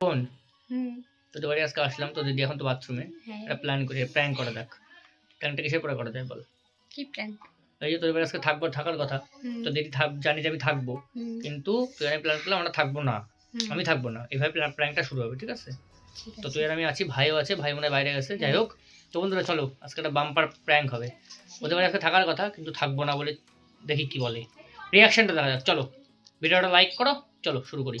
বোন হুম। তোদের বাড়ি আজকে আসলাম তো দিদি এখন তো বাথরুমে হ্যাঁ। একটা প্ল্যান করি প্র্যাঙ্ক করা দেখ প্ল্যানটা কিসের পরে করা যায় বল? কি প্ল্যান এই যে তোদের বাড়ি আজকে থাকব থাকার কথা। তো দিদি থাক জানি যে আমি থাকব। কিন্তু তুই আমি প্ল্যান করলাম আমরা থাকব না। আমি থাকব না। এইভাবে প্র্যাঙ্কটা শুরু হবে ঠিক আছে? তো তুই আর আমি আছি ভাইও আছে ভাই মনে হয় বাইরে গেছে। যাই হোক তো বন্ধুরা চলো আজকে একটা বাম্পার প্র্যাঙ্ক হবে। ওদের বাড়ি আজকে থাকার কথা কিন্তু থাকব না বলে দেখি কি বলে। রিয়াকশনটা দেখা যাক চলো। ভিডিওটা লাইক করো চলো শুরু করি।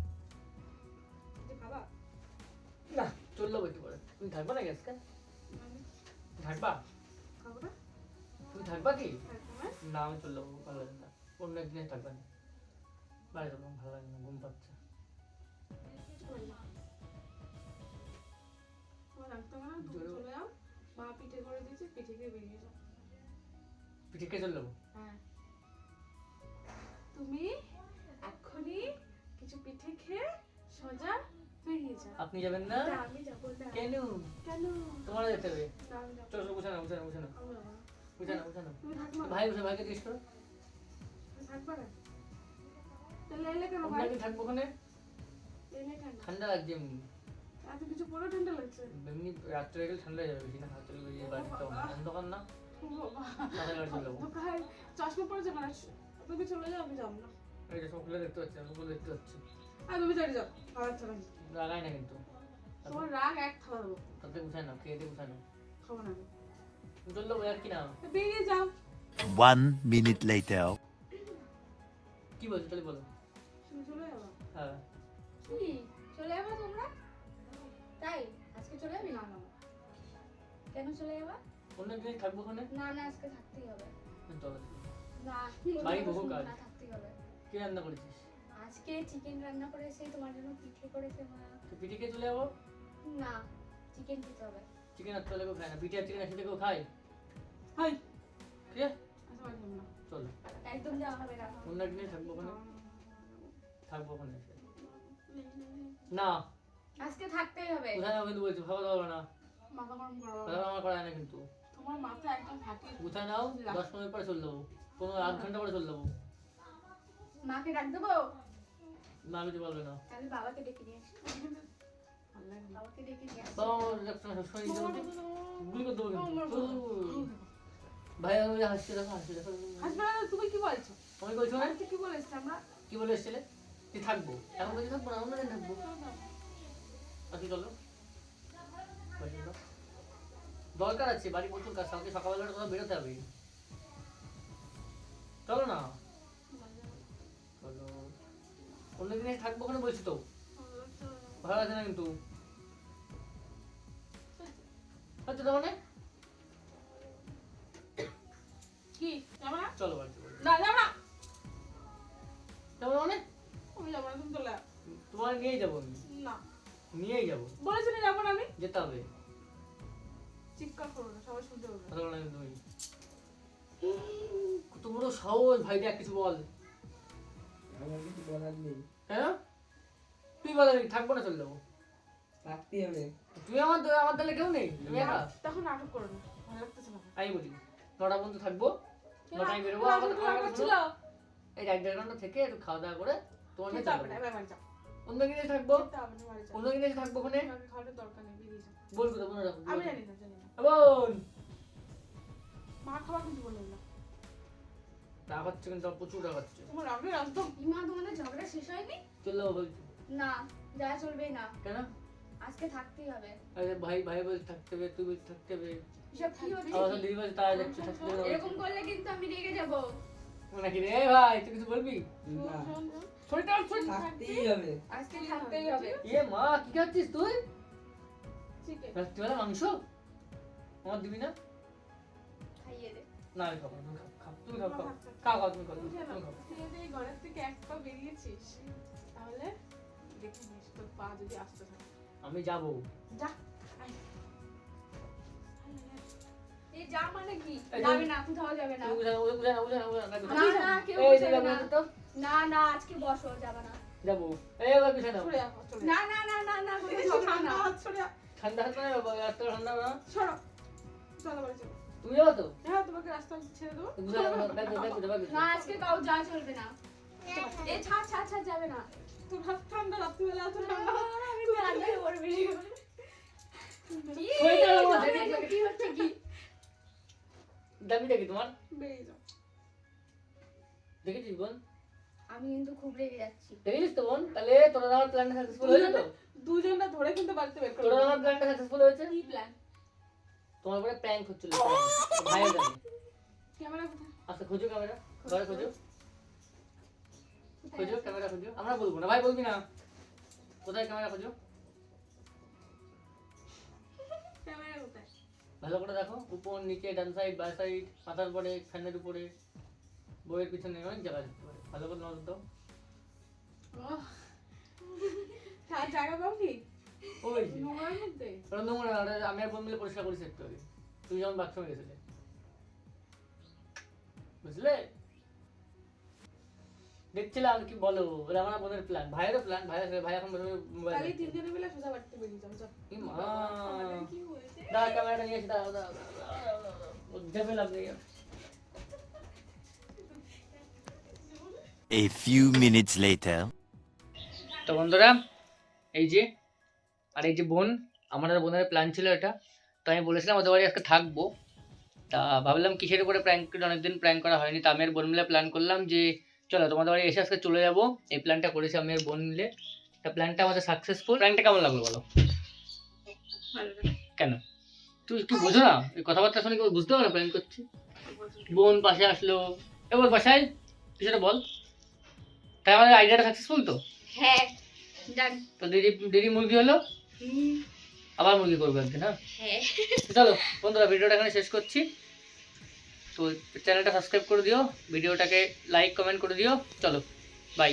না চলল বলতে পারে তুমি থাকবা না আজকে? থাকবা তুমি থাকবা কি? না। আমি চলল ভালো লাগে না। অন্য একদিনে থাকবা না। বাড়ি যাব ভালো লাগে না ঘুম পাচ্ছে। মা পিঠে করে দিয়েছে পিঠে খেয়ে বেরিয়ে যাও। পিঠে কে চলল হ্যাঁ। আপনি যাবেন না? কেন? কেন? তোমার যেতে হবে। চলো চলো বুঝানো বুঝানো বুঝানো। বুঝানো বুঝানো ভাই বসে ভাইকে জিজ্ঞেস করো। থাকব ওখানে? ঠান্ডা লাগছে এমনি। এত কিছু পরে ঠান্ডা লাগছে? এমনি রাত্রে গেলে ঠান্ডা যাবে বেশি না হাত চলে বাড়িতে অন্ধকার না। চশমা পরে যাবে না? তুমি চলে যাও আমি যাব না। এই যে খুলে দেখতে পাচ্ছি আমি দেখতে পাচ্ছি। আর তুমি চলে যাও। লাগাই না কিন্তু। তোমার রাগ এক দেবো। তাতে গুছাই না খেয়ে দিয়ে গুছাই না খাব না। আর কি না বেরিয়ে যাও। One minute later. কি বলছো তাহলে বলো। চলে যাও হ্যাঁ। কি? চলে যাবে তোমরা? তাই? আজকে চলে যাবি? না। কেন চলে যাবা? অন্য দিন থাকব ওখানে? না না আজকে থাকতেই হবে। চলো। না বাড়ি বহু কাজ। থাকতেই হবে। কি রান্না করেছিস? আজকে চিকেন রান্না করেছে তোমার জন্য পিঠে করেছে মা? তো পিঠে খেয়ে চলে যাব? না চিকেন খেতে হবে। চিকেন আর চলে কেউ খায় না পিঠে আর চিকেন একসাথে কেউ খায়? হাই ঠিক আছে চলো। একদম যাওয়া হবে না। অন্য একদিন থাকব ওখানে। থাকব ওখানে না। আজকে থাকতেই হবে। কোথায় নাও কিন্তু বলছি ভাবা দাও না। মাথা গরম করো। করায় না কিন্তু। তোমার মাথা একদম ফাটিয়ে কোথায় নাও? দশ মিনিট পরে চলে যাব। কোনো আধ ঘণ্টা পরে চলে যাব। মাকে ডাক দেবো? না আমি বলবে না। তাহলে বাবাকে ডেকে নিয়ে আসি। ভালো লাগে না। বাবাকে ডেকে নিয়ে আসি। বাবা আমার সবসময় সবসময় দিতে বলছে গুলি করে দেবো কিন্তু। ভাই আমি হাসছে দেখো হাসছে দেখো। হাসবে না, তুমি কি বলছো? আমি বলছি না? আজকে কি বলেছি আমরা? কি বলে এসেছিলে? তুই থাকব। এখন বলছি থাকব না অন্য দিন থাকব। বাকি চলো। বাড়ি দরকার আছে বাড়ি প্রচুর কাজ কালকে সকালবেলা কোথাও বেরোতে হবে। চলো না। অন্য দিনে থাকব ওখানে বলছি তো। ভালো আছে না কিন্তু? আচ্ছা তার মানে? কি? যাব না চলো বাড়িতে না যাব না যাব মানে? আমি যাব না তুমি চলে তোমার নিয়েই যাব আমি। না। নিয়েই যাব। বলেছি না যাব না আমি। যেতে হবে। চিৎকার করো না সবাই শুনতে পাবে বলো না তুমি। কত বড় সাহস ভাই দেখ কিছু বল। আমার কিছু বলার নেই। হ্যাঁ? তুই বল আমি থাকব না চলে যাব। থাকতে হবে। তুই আমার আমার তাহলে কেউ নেই? তুমি একা? তখন নাটক করো না ভালো লাগতেছে না। আমি বলি নটা পর্যন্ত থাকব নটায় বেরোবো কাছে ছিল। এই এক দেড় ঘণ্টা থেকে একটু খাওয়া দাওয়া করে তোমার নিয়ে যাব। অন্য কিনে থাকব? অন্য কিনে থাকব ওখানে? আমাকে দরকার নেই বলব তো মনে রাখব আমি জানি না জানি না। বোন মা খাবার কিন্তু বললেন না। রাগ হচ্ছে কিন্তু প্রচুর রাগ হচ্ছে তোমার রাগের একদম ইমা তোমাদের ঝগড়া শেষ হয়নি? চলে যাব না যা চলবে না। কেন? আজকে থাকতেই হবে। আরে ভাই ভাই বলছে থাকতে হবে তুই থাকতে হবে। এসব কি হচ্ছে? আমার? দিদি বলছে তারা যাচ্ছে থাকতে হবে এরকম করলে কিন্তু আমি রেগে যাব। নাকি রে ভাই তুই কিছু বলবি? না। আমার শরীর থাকতেই হবে। আজকে থাকতেই হবে। ইয়ে মা কি খাচ্ছিস তুই? চিকেন রাত্রিবেলা মাংস? আমার দিবি না? খাইয়ে দে। না খাব না, তুমি খাও খাও খাও খাও খাও খাও তুমি খাও তুমি না খাও তুই যদি থেকে এক পা বেরিয়েছিস তাহলে দেখে নিস তোর পা যদি আসতে থাকে। আমি যাব। যা। এই যা মানে কি? যাবে না কোথাও যাবে না। না না না কেউ এই না। না না আজকে বসো যাবে না। যাব। এই বাবা পিছনে দাও সরে যাও, চলে না না না না না কোথাও এই যাবে ঠান্ডা হাত ঠান্ডা হাত মানে বাবা এত ঠান্ডা না। সরো। চলো বাড়ি চলো। তুমি যাব তো। হ্যাঁ, তোমাকে রাস্তা ছেড়ে দেবো। না আজকে কাউ যা চলবে না। এ ছাড় ছাড় ছাড় যাবে না। তোর হাত ঠান্ডা, রাত্রিবেলা এত ঠান্ডা। আমি ঠান্ডায় পড়বি কি সোয়েটার আমার যাবে দেখে না, কি হচ্ছে কি? দাবি দেখি তোমার। বেরিয়ে যাও। দেখেছিস বোন? আমি কিন্তু খুব রেগে যাচ্ছি। দেখেছিস তো বোন? তাহলে তোরা আমার প্ল্যানটা সাকসেসফুল হয়েছে তো? দুজনটা ধরে কিন্তু বাড়িতে বের করে তোরা আমার প্ল্যানটা সাকসেসফুল হয়েছে? কি প্ল্যান তোমার উপরে প্র্যাঙ্ক হচ্ছিল ভাইও জানে ক্যামেরা? আচ্ছা খোঁজো ক্যামেরা ঘরে খোঁজো। খোঁজো। ক্যামেরা খোঁজো। আমরা বলব না। ভাই বলবি না। কোথায় ক্যামেরা খোঁজো? ক্যামেরা কোথায়? ভালো করে দেখো। উপর নিচে ডান সাইড বাই সাইড মাথার উপরে ফ্যানের উপরে বইয়ের পিছনে অনেক জায়গা দেখতে পারে। ভালো করে নজর দাও। জায়গা কি? ওই যে। নোংরার মধ্যে? ওটা নোংরা ওটা আমি আর বোন মিলে পরিষ্কার করেছি একটু আগে তুমি যখন বাথরুমে গেছিলে বুঝলে দেখছিলাম কি বলো ওরা আমার বোনের প্ল্যান ভাইয়েরও প্ল্যান ভাই ভাই এখন মোবাইল তাহলে তিনজনে মিলে সোজা বাড়িতে বেরিয়ে যাও, যাও। মা কি হয়েছে? দাঁড়া ক্যামেরাটা নিয়ে এসে দাঁড়াও দাঁড়াও যাবে লাভ নেই A few minutes later. তো বন্ধুরা এই যে আর এই যে বোন আমাদের বোনের প্ল্যান ছিল এটা তো আমি বলেছিলাম ওদের বাড়ি আজকে থাকব। তা ভাবলাম কিসের উপরে প্র্যাঙ্ক অনেকদিন প্ল্যান করা হয়নি তা আমি আর বোন মিলে প্ল্যান করলাম যে চলো তোমাদের বাড়ি এসে আজকে চলে যাব। এই প্ল্যানটা করেছি আমি আর বোন মিলে। তা প্ল্যানটা আমাদের সাকসেসফুল প্ল্যানটা কেমন লাগল বলো? কেন? তুই কি বোঝো না এই কথাবার্তা শুনে কি বুঝতে পারো প্ল্যান করছি? বোন পাশে আসলো। এবার বাসায় সেটা বল। তাই আমাদের আইডিয়াটা সাকসেসফুল তো? হ্যাঁ তো দিদি দিদি মুরগি হলো? আবার মুরগি করব একদিন হ্যাঁ? হ্যাঁ। চলো বন্ধুরা ভিডিওটা এখানে শেষ করছি। তো চ্যানেলটা সাবস্ক্রাইব করে দিও ভিডিওটাকে লাইক কমেন্ট করে দিও। চলো বাই